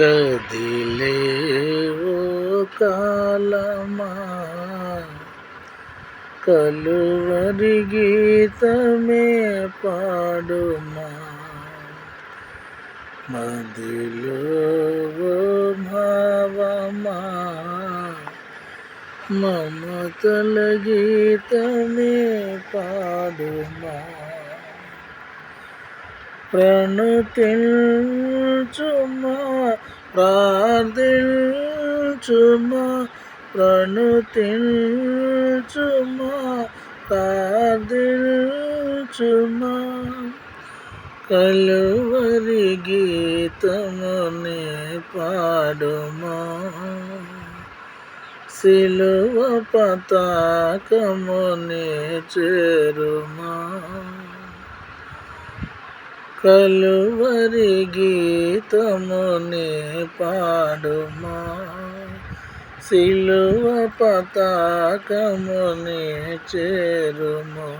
కదిలేవో కాలమా? కలువరి గీతమే పాడుమా? మదిలో భావమా? మమతల గీతమే పాడుమా? ప్రణుతిల్చుమా ప్రార్థిల్చుమా ప్రణుతిల్చుమా ప్రార్థిల్చుమా కలువరి గీతముని పాడుమా సిలువ పతాకముని చేరుమా. కలువరి గీతముని పాడుమా. సిలువ పతాకముని చేరుము.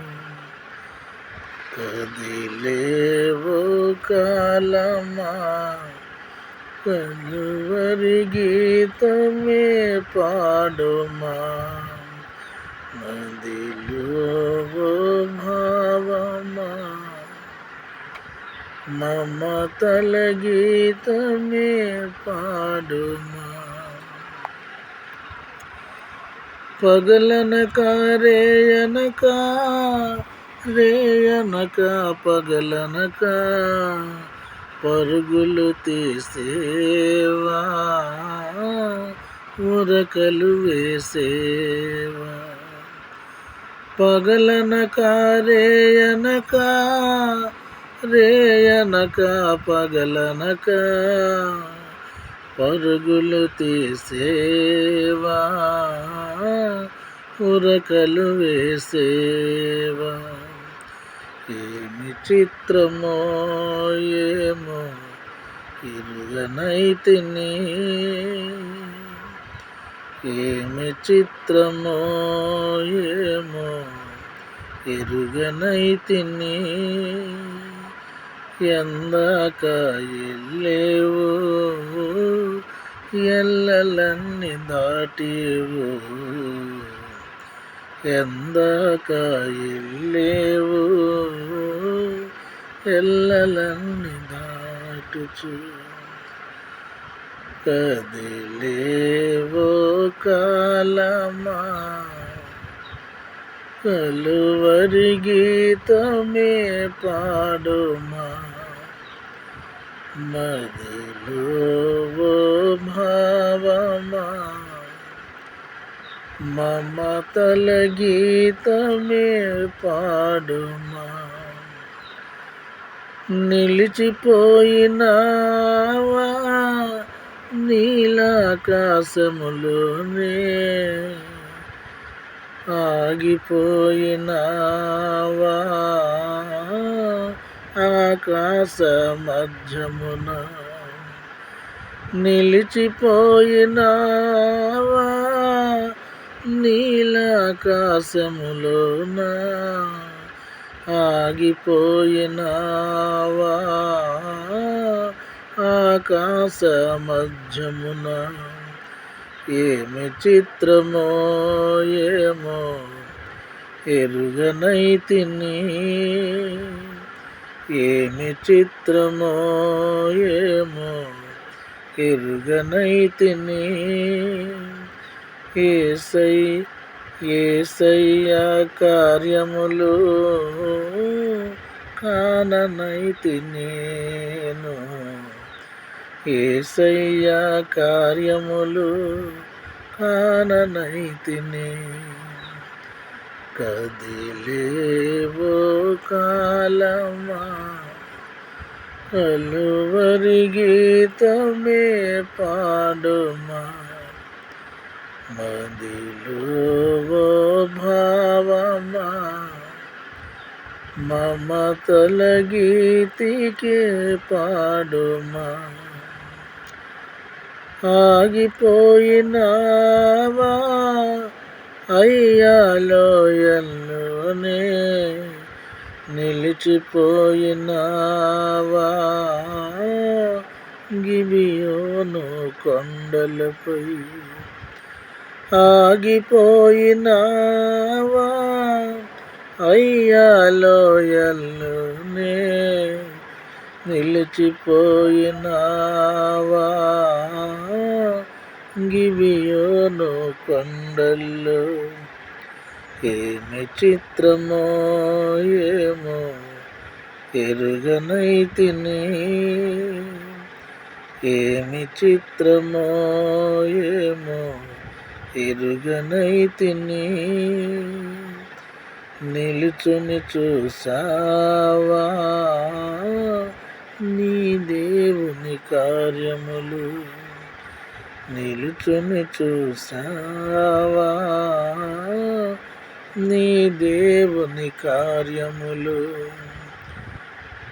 కదిలేవు కాలమా. కలువరి గీతమే పాడుమా. నదిలో మమతల గీతమే పాడుమా. పగలనక రేయనక రేయనక పగలనక పరుగులు తీసేవా. ఉరకలు వేసేవా. పగలనక రేయనక రేయనక పగలనక పరుగులు తీసేవా? ఉరకలు వేసేవా? ఏమి చిత్రమో ఏమో ఇరుగనైతిని. ఏమి చిత్రమో ఏమో ఎరుగనైతిని ఎందాక ఎల్లేవు ఎల్లలన్నీ దాటేవు. ఎందాక ఎల్లేవు ఎల్లలన్నీ దాటుచు. కదిలేవో కాలమా? కలువరి గీతమే పాడుమా? మదిలో భావమా మమతల గీతమే పాడుమా. నిలిచిపోయినావా నీలాకాశములోనే. ఆగిపోయినావా ఆకాశ మధ్యమున నిలిచిపోయినావా? నీలాకాశములోన ఆగిపోయినావా? ఆకాశ మధ్యమున ఏమి చిత్రమో ఏమో ఎరుగనైతిని ఏమి చిత్రమో ఏమో ఎరుగనైతిని ఏసై ఏసయ్య కార్యములు కాననైతి నేను. ఏసయ్య కార్యములు కాననైతిని. కదిలేవో కాలమా? కలువరి గీతమే పాడుమా? మదిలో భావమా? మమతల గీతికే పాడుమా? ఆగిపోయినావా? అయ్యాలో అయ్యాలోయల్లోనే నిలిచిపోయినావా? గిబియోను కొండలపై ఆగిపోయినావా? అయ్యాలో ఎల్లునే నిలిచిపోయినావా? గివియోను కొండల్లో ఏమి చిత్రమో ఏమో ఎరుగనైతిని ఏమి చిత్రమో ఏమో ఎరుగనైతిని నిలుచుని చూసావా నీ దేవుని కార్యములు? నిలుచుని చూసావా? నీ దేవుని కార్యములు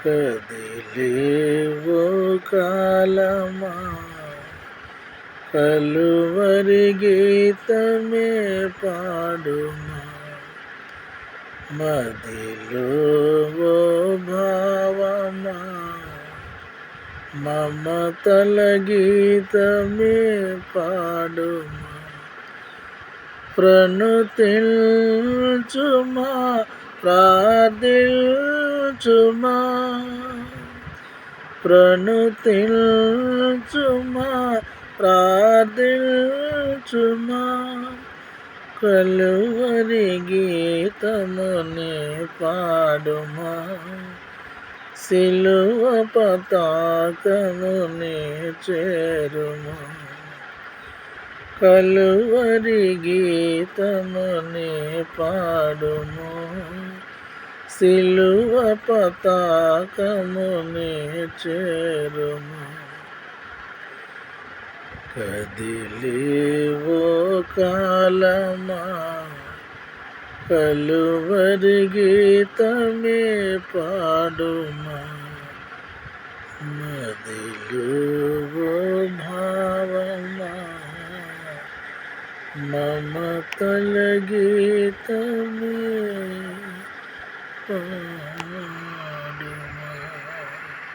కదిలేవో కాలమా? కలువరి గీతమే పాడుమా? మదిలో భావమా? మమతల గీతమే పాడుమా. ప్రణుతిల్చుమా ప్రార్థిల్చుమా. ప్రణుతిల్చుమా ప్రార్థిల్చుమా. కలువరి గీతముని పాడుమా. సిలువ పతాకముని చేరుమా కలువరి గీతముని పాడుము. సిలువ పతాకముని చేరుము కదిలేవో కాలమా కలువరి గీతమే పాడుమా? మదిలో భావమా? మమతల గీతమే